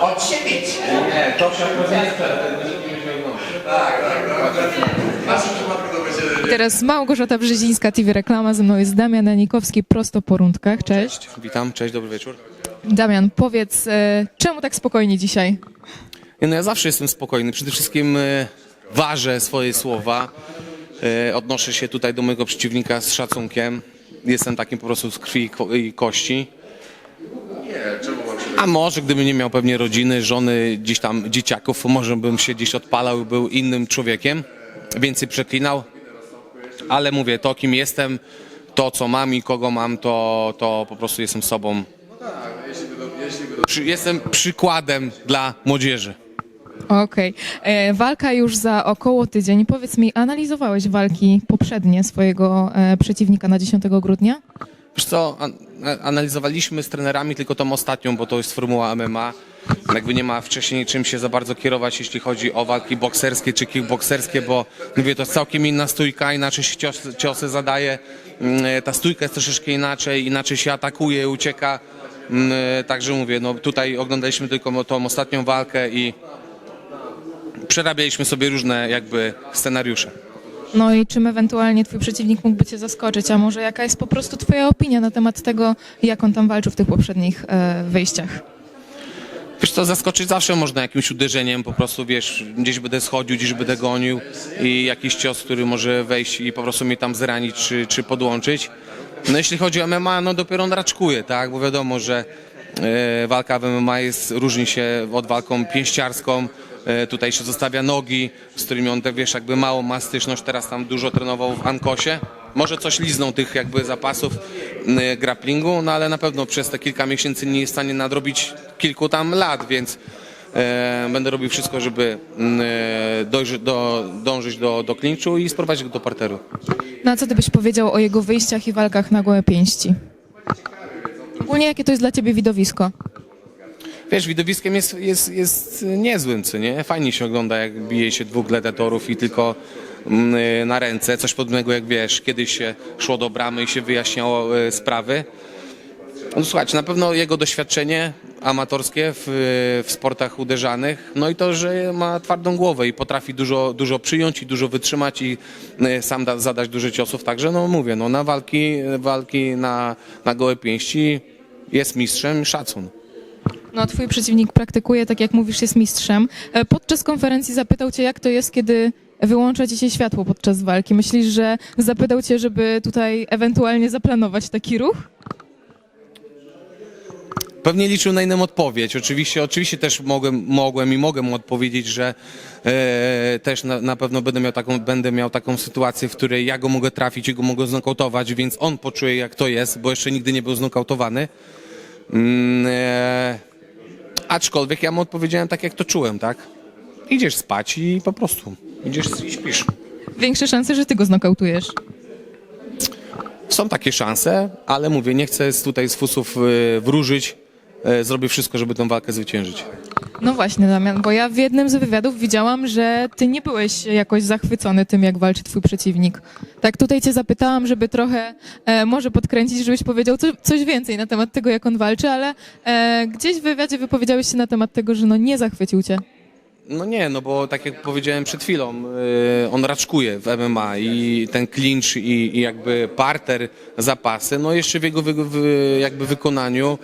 Od siebie Nie, to się. Tak, tak, tak. W naszym przypadku to będzie... Teraz Małgorzata Brzezińska, TV Reklama, ze mną jest Damian Janikowski, prosto po rundkach. Cześć. Witam, cześć, dobry wieczór. Damian, powiedz, e, czemu tak spokojnie dzisiaj? Nie, no ja zawsze jestem spokojny. Przede wszystkim e, ważę swoje słowa. E, odnoszę się tutaj do mojego przeciwnika z szacunkiem. Jestem takim po prostu z krwi i ko- i kości. Nie, czemu mam się... A może gdybym nie miał pewnie rodziny, żony, gdzieś tam dzieciaków, może bym się gdzieś odpalał i był innym człowiekiem. Więcej przeklinał. Ale mówię, to kim jestem, to co mam i kogo mam, to, to po prostu jestem sobą. Przy, jestem przykładem dla młodzieży. Okej. E, Walka już za około tydzień. Powiedz mi, analizowałeś walki poprzednie swojego e, przeciwnika na 10 grudnia? Wiesz co, an- analizowaliśmy z trenerami tylko tą ostatnią, bo to jest formuła MMA. Jakby nie ma wcześniej czym się za bardzo kierować, jeśli chodzi o walki bokserskie czy kickbokserskie, bo mówię, to jest całkiem inna stójka, inaczej się ciosy, ciosy zadaje. Mm, Ta stójka jest troszeczkę inaczej, inaczej się atakuje, ucieka. Mm, Także mówię, no tutaj oglądaliśmy tylko tą ostatnią walkę i przerabialiśmy sobie różne jakby scenariusze. No i czym ewentualnie twój przeciwnik mógłby cię zaskoczyć? A może jaka jest po prostu twoja opinia na temat tego, jak on tam walczył w tych poprzednich e, wyjściach? Wiesz co, zaskoczyć zawsze można jakimś uderzeniem, po prostu wiesz, gdzieś będę schodził, gdzieś będę gonił i jakiś cios, który może wejść i po prostu mnie tam zranić czy, czy podłączyć. No jeśli chodzi o MMA, no dopiero on raczkuje, tak, bo wiadomo, że e, walka w MMA jest, różni się od walką pięściarską, tutaj się zostawia nogi, z którymi on, tak wiesz, jakby mało ma styczność, teraz tam dużo trenował w Ankosie. Może coś lizną tych jakby zapasów grapplingu, no ale na pewno przez te kilka miesięcy nie jest w stanie nadrobić kilku tam lat, więc e, będę robił wszystko, żeby e, dojrzy, do, dążyć do, do klinczu i sprowadzić go do parteru. No a co ty byś powiedział o jego wyjściach i walkach na gołe pięści? Ogólnie jakie to jest dla ciebie widowisko? Wiesz, widowiskiem jest, jest, jest niezłym, co nie? Fajnie się ogląda, jak bije się dwóch gladiatorów i tylko mm, y, na ręce. Coś podobnego, jak wiesz, kiedyś się szło do bramy i się wyjaśniało y, sprawy. No słuchajcie, na pewno jego doświadczenie amatorskie w, w sportach uderzanych, no i to, że ma twardą głowę i potrafi dużo, dużo przyjąć i dużo wytrzymać i y, sam da, zadać dużo ciosów, także no mówię, no na walki, walki na, na gołe pięści jest mistrzem, szacun. No, twój przeciwnik praktykuje, tak jak mówisz, jest mistrzem. E, Podczas konferencji zapytał cię, jak to jest, kiedy wyłącza ci się światło podczas walki. Myślisz, że zapytał cię, żeby tutaj ewentualnie zaplanować taki ruch? Pewnie liczył na inną odpowiedź. Oczywiście, oczywiście też mogłem, mogłem i mogę mu odpowiedzieć, że e, też na, na pewno będę miał, taką, będę miał taką sytuację, w której ja go mogę trafić i go mogę znokautować, więc on poczuje jak to jest, bo jeszcze nigdy nie był znokautowany. Mm, e, aczkolwiek ja mu odpowiedziałem tak, jak to czułem, tak? Idziesz spać i po prostu idziesz i śpisz. Większe szanse, że ty go znokautujesz. Są takie szanse, ale mówię, nie chcę z- tutaj z fusów e, wróżyć. E, zrobię wszystko, żeby tę walkę zwyciężyć. No właśnie, Damian, bo ja w jednym z wywiadów widziałam, że ty nie byłeś jakoś zachwycony tym, jak walczy twój przeciwnik. Tak tutaj cię zapytałam, żeby trochę e, może podkręcić, żebyś powiedział co, coś więcej na temat tego, jak on walczy, ale e, gdzieś w wywiadzie wypowiedziałeś się na temat tego, że no nie zachwycił cię. No nie, no bo tak jak powiedziałem przed chwilą, y, on raczkuje w MMA i ten clinch i, jakby parter, zapasy, no jeszcze w jego jakby wykonaniu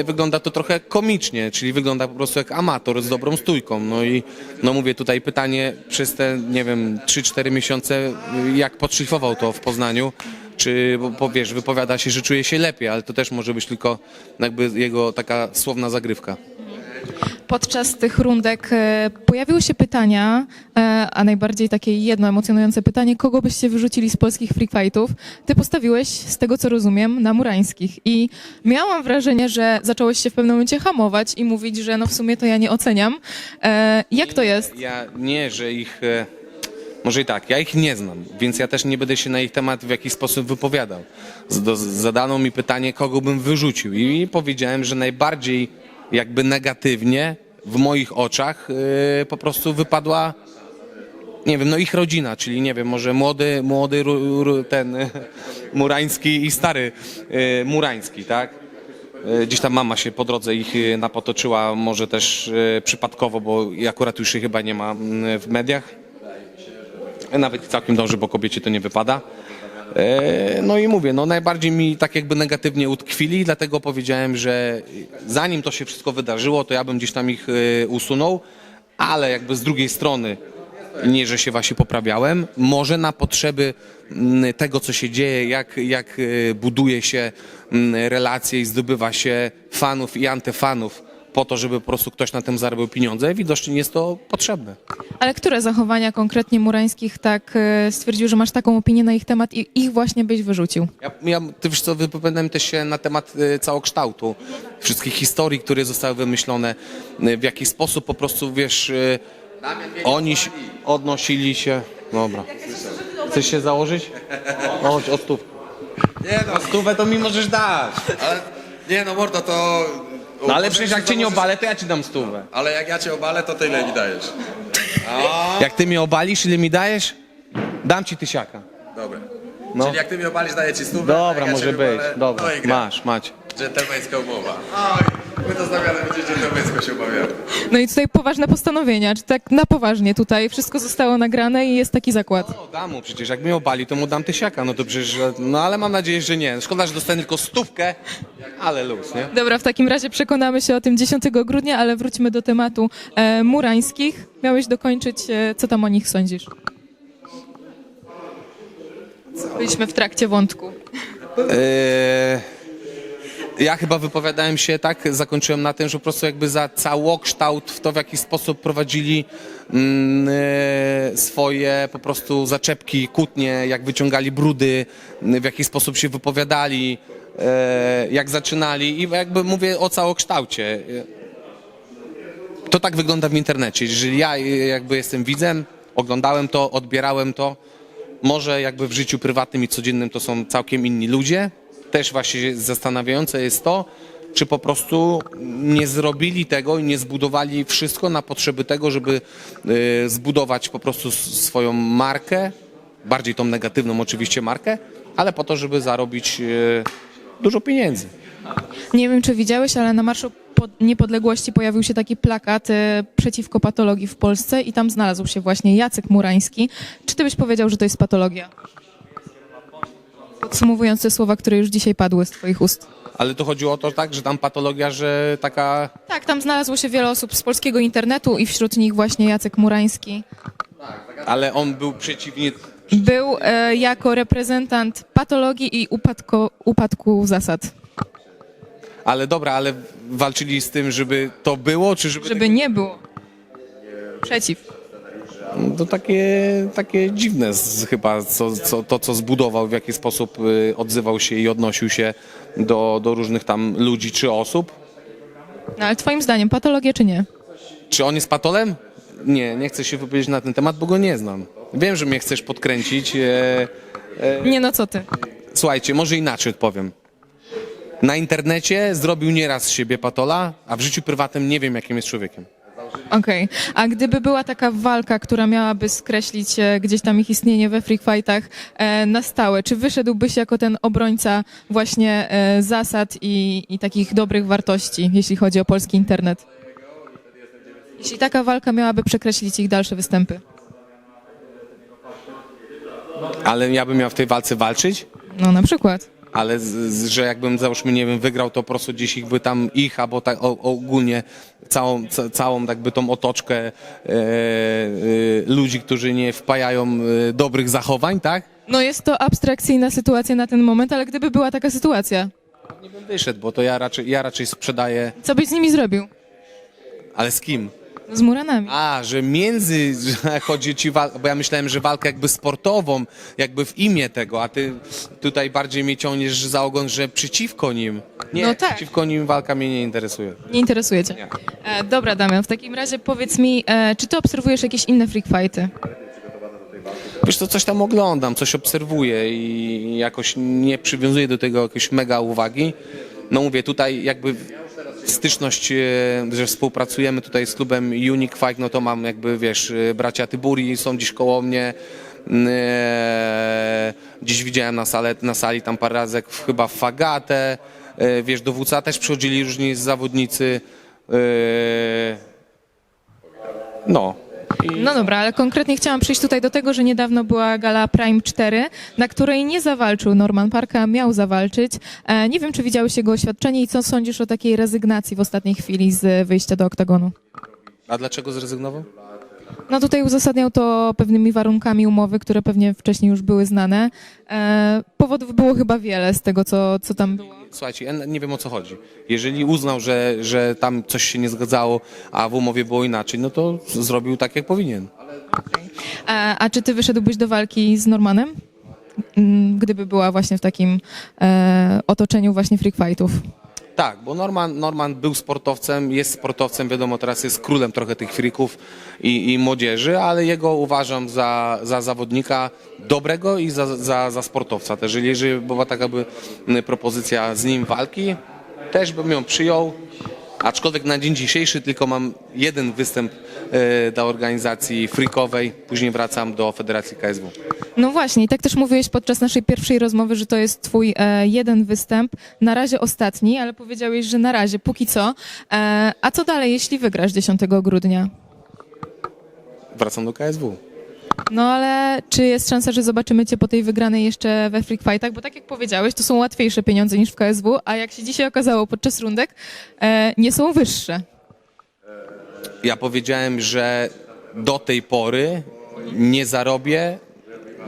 y, wygląda to trochę komicznie, czyli wygląda po prostu jak amator z dobrą stójką. No i no mówię tutaj pytanie przez te, nie wiem, 3-4 miesiące, y, jak podszlifował to w Poznaniu, czy, wiesz, wypowiada się, że czuje się lepiej, ale to też może być tylko jakby jego taka słowna zagrywka. Podczas tych rundek e, pojawiły się pytania, e, a najbardziej takie jedno emocjonujące pytanie, kogo byście wyrzucili z polskich free fightów? Ty postawiłeś, z tego co rozumiem, na murańskich i miałam wrażenie, że zacząłeś się w pewnym momencie hamować i mówić, że no w sumie to ja nie oceniam. E, jak to jest? Ja nie, że ich. Może i tak, ja ich nie znam, więc ja też nie będę się na ich temat w jakiś sposób wypowiadał. Zadano mi pytanie, kogo bym wyrzucił, i powiedziałem, że najbardziej jakby negatywnie w moich oczach e, po prostu wypadła. Nie wiem, no ich rodzina, czyli nie wiem, może młody, młody ru, ru, ten Murański i stary e, Murański, tak? E, Gdzieś tam mama się po drodze ich e, napotoczyła, może też przypadkowo, bo akurat już jej chyba nie ma mm, w mediach. Nawet całkiem dobrze, bo kobiecie to nie wypada. E, No i mówię, no najbardziej mi tak jakby negatywnie utkwili, dlatego powiedziałem, że zanim to się wszystko wydarzyło, to ja bym gdzieś tam ich e, usunął, ale jakby z drugiej strony nie, że się właśnie poprawiałem, może na potrzeby mm, tego, co się dzieje, jak, jak e, buduje się mm, relacje i zdobywa się fanów i antyfanów po to, żeby po prostu ktoś na tym zarabiał pieniądze, widocznie jest to potrzebne. Ale które zachowania konkretnie Murańskich tak e, stwierdził, że masz taką opinię na ich temat i ich właśnie byś wyrzucił? Ja, ja ty wiesz co, wypowiadałem też się na temat y, całokształtu, wszystkich historii, które zostały wymyślone, y, w jaki sposób po prostu, wiesz, y, oni się odnosili się... Dobra. Chcesz się założyć? Chodź, o stówkę. Nie no, stówę to mi możesz dać. ale, nie no mordo, to... No ale przecież jak cię nie obalę, to ja ci dam stówę. Ale jak ja cię obalę, to tyle mi dajesz. Jak ty mnie obalisz, ile mi dajesz? Dam ci tysiaka. Dobra. No. Czyli jak ty mi obalisz, daję ci stówę. a Dobra, jak ja może być. obalę, Dobra, no i gra. masz, macie. Dżentelmeńska umowa. Oj, my to zamiast będzie dżentelmeńsko się umawiamy. No i tutaj poważne postanowienia, czy tak na poważnie tutaj wszystko zostało nagrane i jest taki zakład. No, dam mu przecież, jak mnie obali, to mu dam tysiaka, no to przecież, no ale mam nadzieję, że nie. Szkoda, że dostanę tylko stówkę, ale luz, nie? Dobra, w takim razie przekonamy się o tym 10 grudnia, ale wróćmy do tematu e, Murańskich. Miałeś dokończyć, e, co tam o nich sądzisz? Byliśmy w trakcie wątku. Eee, ja chyba wypowiadałem się tak, zakończyłem na tym, że po prostu jakby za całokształt w to, w jaki sposób prowadzili mm, e, swoje po prostu zaczepki, kłótnie, jak wyciągali brudy, w jaki sposób się wypowiadali, e, jak zaczynali i jakby mówię o całokształcie. To tak wygląda w internecie. Jeżeli ja e, jakby jestem widzem, oglądałem to, odbierałem to, może jakby w życiu prywatnym i codziennym to są całkiem inni ludzie. Też właśnie zastanawiające jest to, czy po prostu nie zrobili tego i nie zbudowali wszystko na potrzeby tego, żeby y, zbudować po prostu swoją markę, bardziej tą negatywną oczywiście markę, ale po to, żeby zarobić y, dużo pieniędzy. Nie wiem, czy widziałeś, ale na Marszu Pod- Niepodległości pojawił się taki plakat e, przeciwko patologii w Polsce i tam znalazł się właśnie Jacek Murański. Czy ty byś powiedział, że to jest patologia? Podsumowując te słowa, które już dzisiaj padły z twoich ust. Ale to chodziło o to tak, że tam patologia, że taka Tak, tam znalazło się wiele osób z polskiego internetu i wśród nich właśnie Jacek Murański. ale on był przeciwnie. Był e, jako reprezentant patologii i upadko, upadku zasad. Ale dobra, ale walczyli z tym, żeby to było, czy żeby. Żeby nie było. Przeciw. To takie, takie dziwne z, chyba, co, co, to co zbudował, w jaki sposób y, odzywał się i odnosił się do, do różnych tam ludzi czy osób. No, ale twoim zdaniem patologia czy nie? Czy on jest patolem? Nie, nie chcę się wypowiedzieć na ten temat, bo go nie znam. Wiem, że mnie chcesz podkręcić. E, Nie no co ty. słuchajcie, może inaczej odpowiem. Na internecie zrobił nieraz z siebie patola, a w życiu prywatnym nie wiem, jakim jest człowiekiem. Okej. A gdyby była taka walka, która miałaby skreślić e, gdzieś tam ich istnienie we free fightach e, na stałe, czy wyszedłbyś jako ten obrońca właśnie e, zasad i, i takich dobrych wartości, jeśli chodzi o polski internet? Jeśli taka walka miałaby przekreślić ich dalsze występy. Ale ja bym miał w tej walce walczyć? No na przykład. Ale z, z, że jakbym załóżmy, nie wiem, wygrał, to po prostu gdzieś ich by tam ich, albo tak o, ogólnie całą, ca, całą jakby tą otoczkę e, e, ludzi, którzy nie wpajają e, dobrych zachowań, tak? No jest to abstrakcyjna sytuacja na ten moment, ale gdyby była taka sytuacja, Nie bym wyszedł, bo to ja raczej, ja raczej sprzedaję, co byś z nimi zrobił? ale z kim? Z Muranami. A, że między, że chodzi ci bo ja myślałem, że walkę jakby sportową, jakby w imię tego, a ty tutaj bardziej mnie ciągniesz za ogon, że przeciwko nim. Nie, No tak. przeciwko nim walka mnie nie interesuje. Nie interesuje cię. Nie. E, dobra, Damian, w takim razie powiedz mi, e, czy ty obserwujesz jakieś inne freak fighty? Wiesz co, coś tam oglądam, coś obserwuję i jakoś nie przywiązuję do tego jakiejś mega uwagi. No mówię, tutaj jakby styczność, e, że współpracujemy tutaj z klubem Unique Fight, no to mam jakby, wiesz, e, bracia Tyburi są dziś koło mnie. E, Dziś widziałem na, sale, na sali tam parę razy, chyba w Fagatę. wiesz, do WCA też przychodzili różni zawodnicy. No. No dobra, ale konkretnie chciałam przyjść tutaj do tego, że niedawno była gala Prime 4, na której nie zawalczył Norman Park, a miał zawalczyć. E, nie wiem, czy widziałeś jego oświadczenie i co sądzisz o takiej rezygnacji w ostatniej chwili z wyjścia do oktagonu? A dlaczego zrezygnował? No tutaj uzasadniał to pewnymi warunkami umowy, które pewnie wcześniej już były znane. E, powodów było chyba wiele z tego, co, co tam było. Słuchajcie, ja nie wiem o co chodzi. Jeżeli uznał, że, że tam coś się nie zgadzało, a w umowie było inaczej, no to zrobił tak, jak powinien. E, a czy ty wyszedłbyś do walki z Normanem? Mm, Gdyby była właśnie w takim e, otoczeniu właśnie freak fightów. Tak, bo Norman, Norman był sportowcem, jest sportowcem, wiadomo, teraz jest królem trochę tych frików i, i młodzieży, ale jego uważam za, za zawodnika dobrego i za, za, za sportowca też. Jeżeli była taka by propozycja z nim walki, też bym ją przyjął, aczkolwiek na dzień dzisiejszy tylko mam jeden występ e, dla organizacji freakowej, później wracam do Federacji KSW. No właśnie, i tak też mówiłeś podczas naszej pierwszej rozmowy, że to jest twój e, jeden występ, na razie ostatni, ale powiedziałeś, że na razie, póki co. E, a co dalej, jeśli wygrasz 10 grudnia? Wracam do KSW. No ale czy jest szansa, że zobaczymy cię po tej wygranej jeszcze we Freak Fightach? Bo tak jak powiedziałeś, to są łatwiejsze pieniądze niż w KSW, a jak się dzisiaj okazało podczas rundek, e, nie są wyższe. Ja powiedziałem, że do tej pory nie zarobię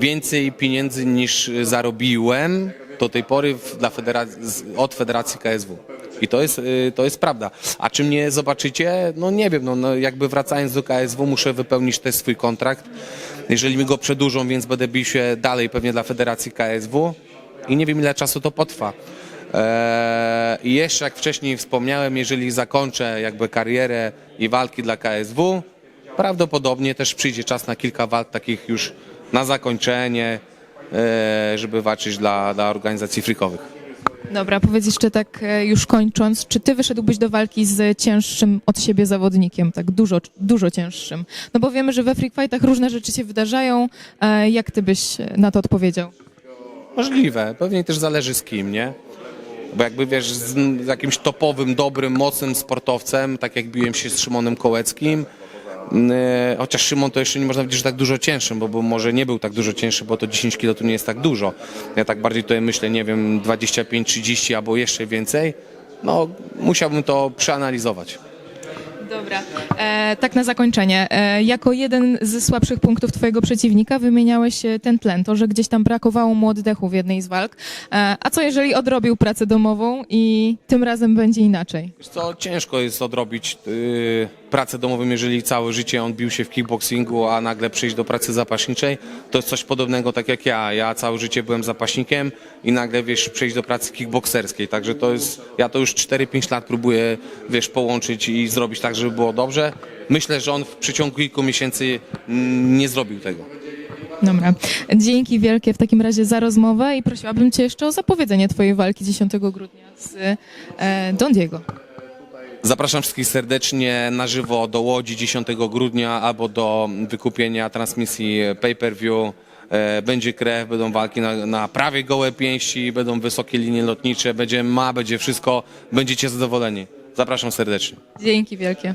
więcej pieniędzy niż zarobiłem do tej pory dla od Federacji KSW. I to jest, y, to jest prawda. A czy mnie zobaczycie? No nie wiem, no, no jakby wracając do KSW muszę wypełnić też swój kontrakt. Jeżeli mi go przedłużą, więc będę bił się dalej pewnie dla Federacji KSW i nie wiem ile czasu to potrwa. Eee, I jeszcze jak wcześniej wspomniałem, jeżeli zakończę jakby karierę i walki dla KSW, prawdopodobnie też przyjdzie czas na kilka walk takich już na zakończenie, eee, żeby walczyć dla, dla organizacji freakowych. Dobra, powiedz jeszcze tak e, już kończąc, czy ty wyszedłbyś do walki z cięższym od siebie zawodnikiem, tak dużo, dużo cięższym? No bo wiemy, że we Freak Fightach różne rzeczy się wydarzają. E, jak ty byś na to odpowiedział? Możliwe, pewnie też zależy z kim, nie? Bo jakby wiesz, z, z jakimś topowym, dobrym, mocnym sportowcem, tak jak biłem się z Szymonem Kołeckim, yy, chociaż Szymon to jeszcze nie można powiedzieć, że tak dużo cięższym, bo, bo może nie był tak dużo cięższy, bo to 10 kg to nie jest tak dużo. Ja tak bardziej tutaj myślę, nie wiem, 25-30 albo jeszcze więcej. No, musiałbym to przeanalizować. Dobra. E, tak na zakończenie. E, jako jeden ze słabszych punktów twojego przeciwnika wymieniałeś e, ten tlen, to, że gdzieś tam brakowało mu oddechu w jednej z walk. E, a co jeżeli odrobił pracę domową i tym razem będzie inaczej? Wiesz co, ciężko jest odrobić yy, pracę domową, jeżeli całe życie on bił się w kickboxingu, a nagle przyjść do pracy zapaśniczej. To jest coś podobnego tak jak ja. Ja całe życie byłem zapaśnikiem i nagle, wiesz, przejść do pracy kickboxerskiej. Także to jest, ja to już 4-5 lat próbuję, wiesz, połączyć i zrobić tak, żeby było dobrze. Myślę, że on w przeciągu kilku miesięcy nie zrobił tego. Dobra. Dzięki wielkie w takim razie za rozmowę i prosiłabym cię jeszcze o zapowiedzenie twojej walki 10 grudnia z e, Don Diego. Zapraszam wszystkich serdecznie na żywo do Łodzi 10 grudnia albo do wykupienia transmisji pay-per-view. E, Będzie krew, będą walki na, na prawie gołe pięści, będą wysokie linie lotnicze, będzie ma, będzie wszystko. Będziecie zadowoleni. Zapraszam serdecznie. Dzięki wielkie.